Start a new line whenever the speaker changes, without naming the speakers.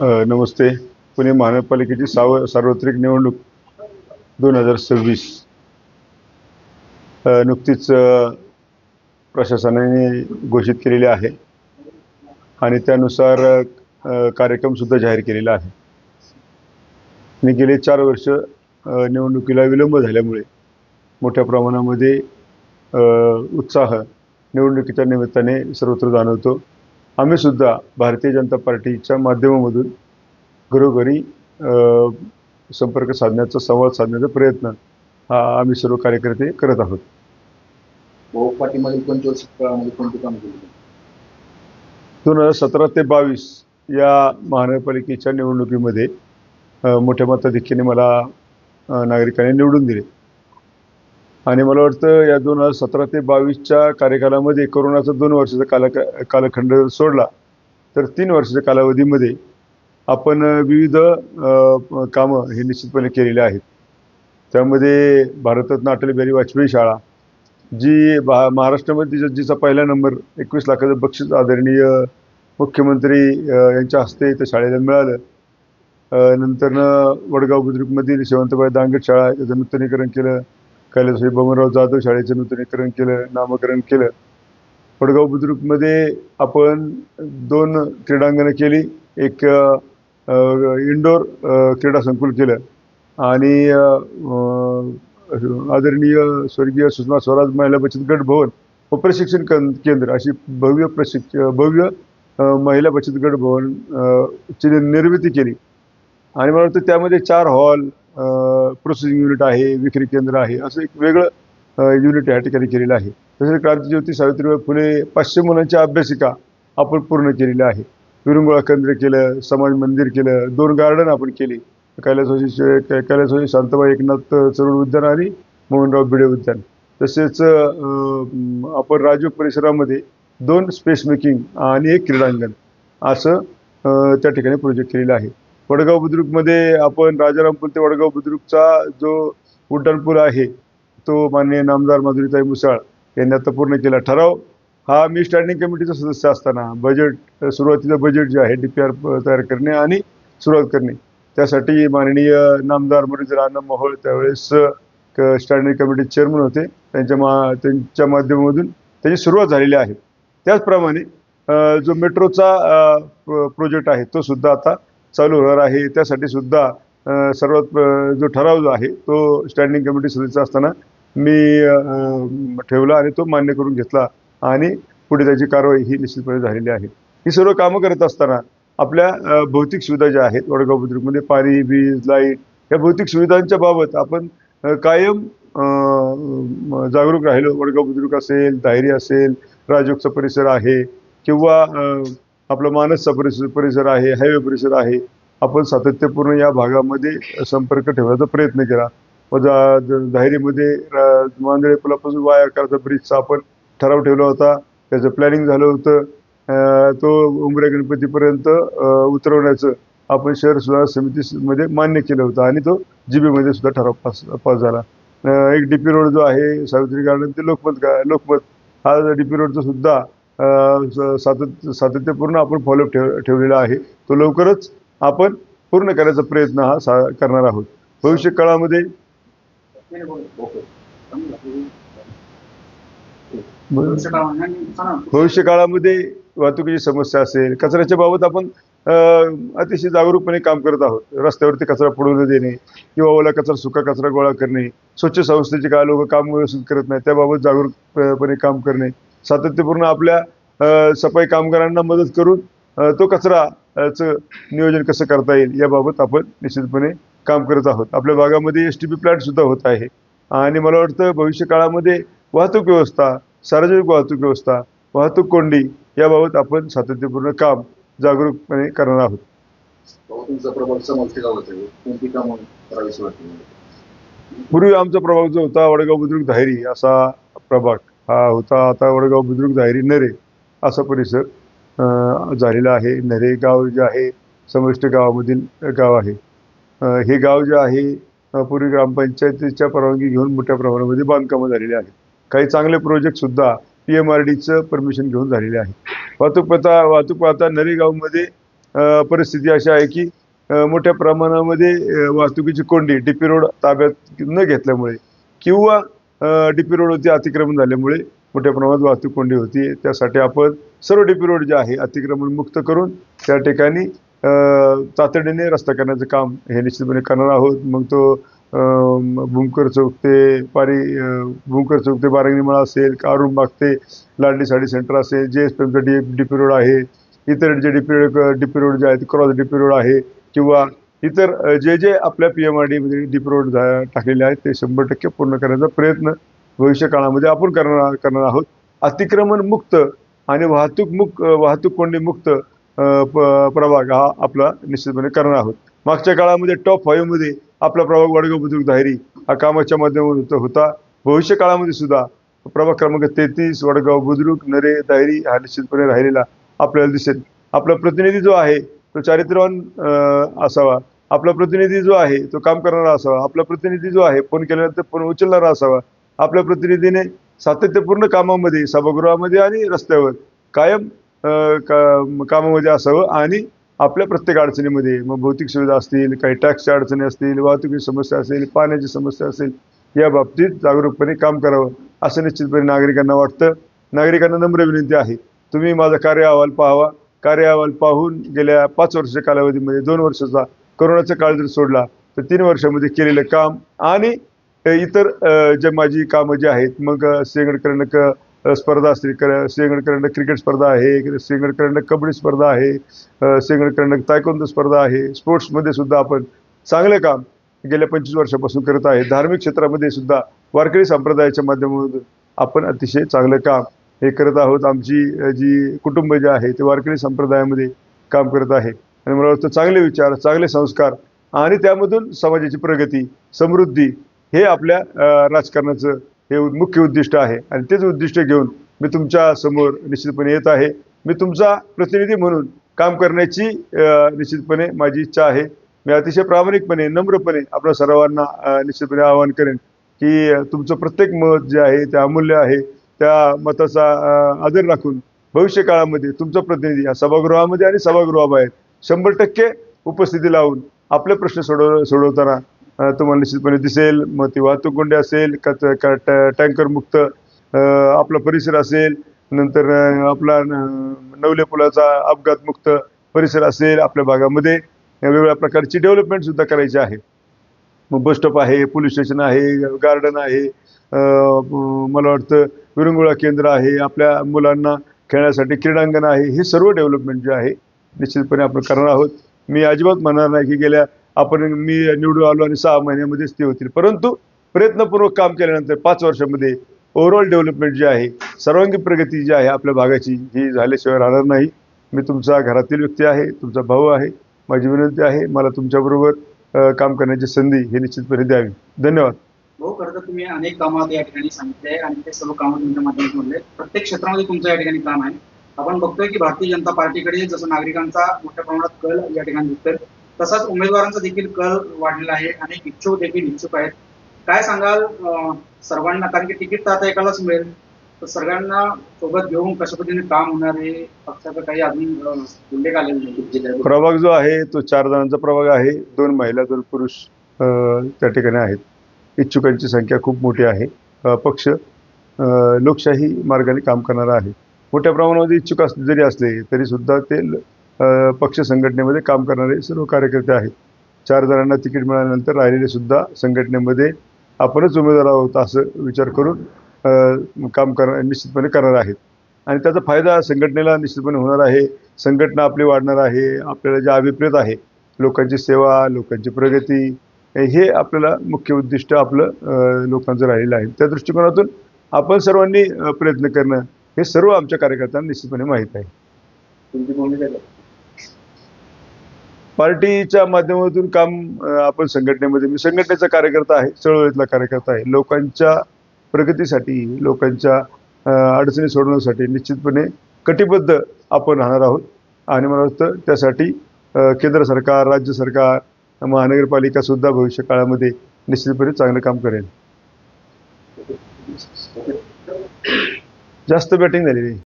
नमस्ते. पुणे महानगरपालिकेची साव सार्वत्रिक निवडणूक दोन हजार सव्वीस. नुकतीच प्रशासनाने घोषित केलेली आहे. आणि त्यानुसार कार्यक्रमसुद्धा जाहीर केलेला आहे. आणि गेले चार वर्ष निवडणुकीला विलंब झाल्यामुळे मोठ्या प्रमाणामध्ये उत्साह निवडणुकीच्या निमित्ताने सर्वत्र जाणवतो. आम्ही सुद्धा भारतीय जनता पार्टीच्या माध्यमामधून घरोघरी संपर्क साधण्याचा संवाद साधण्याचा प्रयत्न हा आम्ही सर्व कार्यकर्ते करत आहोत. दोन हजार सतरा ते बावीस या महानगरपालिकेच्या निवडणुकीमध्ये मोठ्या मताधिक्याने मला नागरिकांनी निवडून दिले. आणि मला वाटतं या दोन हजार सतरा ते बावीसच्या कार्यकालामध्ये कोरोनाचा दोन वर्षाचा काल कालखंड सोडला तर तीन वर्षाच्या कालावधीमध्ये आपण विविध कामं हे निश्चितपणे केलेली आहेत. त्यामध्ये भारतरत्न अटल बिहारी वाजपेयी शाळा जी भा महाराष्ट्रामध्ये जिचा जिचा पहिला नंबर एकवीस लाखाचं बक्षीस आदरणीय मुख्यमंत्री यांच्या हस्ते त्या शाळेला मिळालं. नंतरनं वडगाव बुद्रुकमधील शेवंतबाई दांगट शाळा याचं नूतनीकरण केलं. कैलासवाई बबनराव जाधव शाळेचं नूतनीकरण केलं नामकरण केलं. वडगाव बुद्रुकमध्ये आपण दोन क्रीडांगणं केली. एक इंडोर क्रीडा संकुल केलं. आणि आदरणीय स्वर्गीय सुषमा स्वराज महिला बचत गट भवन व प्रशिक्षण केंद्र अशी भव्य प्रशिक्ष भव्य महिला बचत गट भवन ची निर्मिती केली. आणि मला वाटतं त्यामध्ये चार हॉल प्रोसेसिंग युनिट आहे विक्री केंद्र आहे असं एक वेगळं युनिट या ठिकाणी केलेलं आहे. तसेच क्रांतीज्योती सावित्रीबाई फुले पाचशे मुलांच्या अभ्यासिका आपण पूर्ण केलेल्या आहे. विरंगुळा केंद्र केलं समाज मंदिर केलं दोन गार्डन आपण केली. कैलासवाशी कैलासवाशी शांताबाई एकनाथ चरुण उद्यान आणि मोहनराव भिडे उद्यान. तसेच आपण राजू परिसरामध्ये दोन स्पेस मेकिंग आणि एक क्रीडांगण असं त्या ठिकाणी प्रोजेक्ट केलेलं आहे. वडगाव बुद्रुकमध्ये आपण राजारामपूर ते वडगाव बुद्रुकचा जो उड्डाणपूल आहे तो माननीय नामदार माधुरीताई मुसाळ यांनी आता पूर्ण केला ठराव. हा मी स्टँडिंग कमिटीचा सदस्य असताना बजेट सुरुवातीचं बजेट जे आहे डी पी आर तयार करणे आणि सुरुवात करणे. त्यासाठी माननीय नामदार मुरलीधर आनंद मोहोळ त्यावेळेस क- स्टँडिंग कमिटी चेअरमन होते. त्यांच्या मा त्यांच्या माध्यमामधून त्याची सुरुवात झालेली आहे. त्याचप्रमाणे जो मेट्रोचा प्रोजेक्ट आहे तो सुद्धा आता चालू होणार आहे. त्यासाठी सुद्धा सर्वात जो ठराव जो आहे तो स्टँडिंग कमिटी सदस्य असताना मी ठेवला आणि तो मान्य करून घेतला आणि पुढे त्याची कारवाई ही निश्चितपणे झालेली आहे. ही सर्व कामं करत असताना आपल्या भौतिक सुविधा ज्या आहेत वडगाव बुद्रुकमध्ये पाणी वीज लाइट या भौतिक सुविधांच्या बाबत आपण कायम जागरूक राहिलो. वडगाव बुद्रुक असेल दायरी असेल राजोगचा परिसर आहे किंवा आपला मानसचा परिसर परिसर आहे हायवे परिसर आहे आपण सातत्यपूर्ण या भागामध्ये संपर्क ठेवण्याचा प्रयत्न केला. व जा- मांदळे पुलापासून वाया करायचा ब्रिजचा आपण ठराव ठेवला होता. त्याचं प्लॅनिंग झालं होतं. तो उमऱ्या गणपतीपर्यंत उतरवण्याचं आपण शहर सुधारणा समितीमध्ये मान्य केलं होतं आणि तो जी सुद्धा ठराव पास पास झाला. एक डी पी रोड जो आहे सावित्री गार्डन ते लोकमत गा- लोकमत हा डी पी रोडचा सुद्धा सातत्य सातत्यपूर्ण आपण फॉलोअप ठेव ठेवलेला आहे. तो लवकरच आपण पूर्ण करायचा प्रयत्न हा सा करणार आहोत. भविष्य काळामध्ये भविष्य काळामध्ये वाहतुकीची समस्या असेल कचऱ्याच्या बाबत आपण अतिशय जागरूकपणे काम करत आहोत. रस्त्यावरती कचरा पडू न देणे किंवा ओला कचरा सुका कचरा गोळा करणे स्वच्छ संस्थेचे काय लोक काम व्यवस्थित करत नाही त्याबाबत जागरूकपणे काम करणे सातत्यपूर्ण आपल्या सफाई कामगारांना मदत करून तो कचरा अ, चं नियोजन कसं करता येईल याबाबत आपण निश्चितपणे काम करत आहोत. आपल्या भागामध्ये एस टी पी प्लॅन्ट सुद्धा होत आहे. आणि मला वाटतं भविष्य काळामध्ये वाहतूक व्यवस्था सार्वजनिक वाहतूक व्यवस्था वाहतूक कोंडी याबाबत आपण सातत्यपूर्ण काम जागरूकपणे करणार आहोत. पूर्वी आमचा प्रभाग जो होता वडगाव बुद्रुक धायरी असा प्रभाग. हा होता. आता वडगाव बुद्रुक जाहिरी नरे असा परिसर झालेला आहे. नरे गाव जे आहे समष्ट गावामधील गाव आहे. हे गाव जे आहे पूर्वी ग्रामपंचायतीच्या परवानगी घेऊन मोठ्या प्रमाणामध्ये बांधकामं झालेली आहेत. काही चांगले प्रोजेक्ट सुद्धा पी एम आर डीचं परमिशन घेऊन झालेले आहे वाहतूक पता वाहतूक पाहता नरेगावमध्ये परिस्थिती अशी आहे की मोठ्या प्रमाणामध्ये वाहतुकीची कोंडी डीपी रोड ताब्यात न घेतल्यामुळे किंवा डीपी रोडवरती अतिक्रमण झाल्यामुळे मोठ्या प्रमाणात वाहतूक कोंडी होती. त्यासाठी आपण सर्व डीपी रोड जे आहे अतिक्रमण मुक्त करून त्या ठिकाणी तातडीने रस्ता करण्याचं काम हे निश्चितपणे करणार आहोत. मग तो भूमकर चौक ते पारी भूमकर चौक ते बारंगीमळा असेल का अरुणबाग ते लाडली साडी सेंटर असेल जे एस पीएमचं डी डीपी रोड आहे इतर जे डीपी रोड डीपी रोड जे आहेत क्रॉस डीपी रोड आहे किंवा इतर जे जे आपल्या पी एम आर डीमध्ये डीपी झा- टाकलेले आहेत ते शंभर टक्के पूर्ण करण्याचा प्रयत्न भविष्य काळामध्ये आपण करणार करणार आहोत. अतिक्रमण मुक्त आणि वाहतूक मुक्त वाहतूक कोंडी मुक्त प- प्रभाग हा आपला निश्चितपणे करणार आहोत. मागच्या काळामध्ये टॉप फाईव्हमध्ये आपला प्रभाग वडगाव बुद्रुक धायरी हा कामाच्या माध्यमातून होता. भविष्य काळामध्ये सुद्धा प्रभाग क्रमांक तेहतीस वडगाव बुद्रुक नरे दायरी हा निश्चितपणे राहिलेला आपल्याला दिसेल. आपला प्रतिनिधी जो आहे तो चारित्र्यवान असावा. आपला प्रतिनिधी जो आहे तो काम करणारा असावा. आपला प्रतिनिधी जो आहे फोन केल्यानंतर फोन उचलणारा असावा. आपल्या प्रतिनिधीने सातत्यपूर्ण कामामध्ये सभागृहामध्ये आणि रस्त्यावर कायम का- कामामध्ये असावं आणि आपल्या प्रत्येक अडचणीमध्ये मग भौतिक सुविधा असतील काही टॅक्सच्या अडचणी असतील वाहतुकीची समस्या असेल पाण्याची समस्या असेल या बाबतीत जागरूकपणे काम करावं असं निश्चितपणे नागरिकांना वाटतं. नागरिकांना नम्र विनंती आहे. तुम्ही माझा कार्य अहवाल पाहावा. कार्य अहवाल पाहून गेल्या पाच वर्षाच्या कालावधीमध्ये दोन वर्षाचा करोनाचा काळ जर सोडला तर तीन वर्षामध्ये केलेलं काम आणि इतर जे माझी कामं जी आहेत मग सिंगड करंडक स्पर्धा असतील कर सिंगड करंडक क्रिकेट स्पर्धा आहे सिंगड करंडक कबड्डी स्पर्धा आहे सिंगड करंडक तायकोंद स्पर्धा आहे स्पोर्ट्समध्ये सुद्धा आपण चांगलं काम गेल्या पंचवीस वर्षापासून करत आहे. धार्मिक क्षेत्रामध्ये सुद्धा वारकरी संप्रदायाच्या माध्यमातून आपण अतिशय चांगलं काम हे करत आहोत. आमची जी कुटुंब जे आहे ते वारकरी संप्रदायामध्ये काम करत आहे. आणि मला वाटतं चांगले विचार चांगले संस्कार आणि त्यामधून समाजाची प्रगती समृद्धी हे आपल्या राजकारणाचं हे मुख्य उद्दिष्ट आहे. आणि तेच उद्दिष्ट घेऊन मी तुमच्यासमोर निश्चितपणे येत आहे. मी तुमचा प्रतिनिधी म्हणून काम करण्याची निश्चितपणे माझी इच्छा आहे. मी अतिशय प्रामाणिकपणे नम्रपणे आपल्या सर्वांना निश्चितपणे आवाहन करेन की तुमचं प्रत्येक मत जे आहे ते अमूल्य आहे. त्या मताचा आदर राखून भविष्य काळामध्ये तुमचा प्रतिनिधी या सभागृहामध्ये आणि सभागृहाबाहेर शंभर टक्के उपस्थिती लावून आपले प्रश्न सोडव सोडवताना तुम्हाला निश्चितपणे दिसेल. मग ती वाहतूक कोंडी असेल का त- का टँकर मुक्त आपला परिसर असेल नंतर आपला न- नवले पुलाचा अपघात मुक्त परिसर असेल आपल्या भागामध्ये वेगवेगळ्या प्रकारची डेव्हलपमेंट सुद्धा करायची आहे. मग बस स्टॉप आहे पोलीस स्टेशन आहे गार्डन आहे मला वाटतं विरंगुळा केंद्र आहे आपल्या मुलांना खेळण्यासाठी क्रीडांगण आहे हे सर्व डेव्हलपमेंट जे आहे निश्चितपणे आपण करणार आहोत. मी अजिबात म्हणणार नाही की गेल्या आपण मी निवडून आलो आणि सहा महिन्यामध्येच ते होतील. परंतु प्रयत्नपूर्वक काम केल्यानंतर पाच वर्षामध्ये ओव्हरऑल डेव्हलपमेंट जी आहे सर्वांगीण प्रगती जी आहे आपल्या भागाची ही झाल्याशिवाय राहणार नाही. मी तुमचा घरातील व्यक्ती आहे तुमचा भाऊ आहे माझी विनंती आहे मला तुमच्याबरोबर काम करण्याची संधी ही निश्चितपणे द्यावी. धन्यवाद.
हो खरं तर तुम्ही अनेक कामात या ठिकाणी सांगितले आणि ते सर्व कामं तुमच्या माध्यमातून प्रत्येक क्षेत्रामध्ये तुमचं या ठिकाणी काम आहे. आपण बघतोय की भारतीय जनता पार्टीकडे जसं नागरिकांचा मोठ्या प्रमाणात कल या ठिकाणी दिसतोय तसाच उमेदवारांचा देखील कल वाढलेला आहे अनेक इच्छुक देखील इच्छुक आहेत. काय सांगाल सर्वांना? कारण की तिकीट तर आता एकालाच मिळेल. तर सर्वांना सोबत घेऊन कशा पद्धतीने काम होणार हे पक्षाचा काही अजून उल्लेख आलेला नाही.
प्रभाग जो आहे तो चार जणांचा प्रभाग आहे. दोन महिला दोन पुरुष त्या ठिकाणी आहेत. इच्छुकांची संख्या खूप मोठी आहे. पक्ष लोकशाही मार्गाने काम करणारा आहे. मोठ्या प्रमाणामध्ये इच्छुक अस जरी असले तरी सुद्धा ते पक्ष संघटनेमध्ये काम करणारे सर्व कार्यकर्ते आहेत. चार जणांना तिकीट मिळाल्यानंतर राहिलेले सुद्धा संघटनेमध्ये आपणच उमेदवार आहोत असं विचार करून काम कर निश्चितपणे करणार आहेत. आणि त्याचा फायदा संघटनेला निश्चितपणे होणार आहे. संघटना आपली वाढणार आहे आपल्याला जे अभिप्रेत आहे लोकांची सेवा लोकांची प्रगती हे आपल्याला मुख्य उद्दिष्ट आपलं लोकांचं राहिलेलं आहे. त्या दृष्टिकोनातून आपण सर्वांनी प्रयत्न करणं हे सर्व आमच्या कार्यकर्त्यांना निश्चितपणे माहीत आहे.
तुमची भूमिका काय?
पार्टीच्या माध्यमातून काम अ, आपण संघटनेमध्ये मी संघटनेचा कार्यकर्ता आहे चळवळीतला कार्यकर्ता आहे. लोकांच्या प्रगतीसाठी लोकांच्या अ, अडचणी सोडवण्यासाठी निश्चितपणे कटिबद्ध आपण राहणार आहोत. आणि मला वाटतं त्यासाठी अ, केंद्र सरकार राज्य सरकार महानगरपालिका सुद्धा भविष्य काळामध्ये निश्चितपणे चांगलं काम करेल. जास्त बॅटिंग झालेली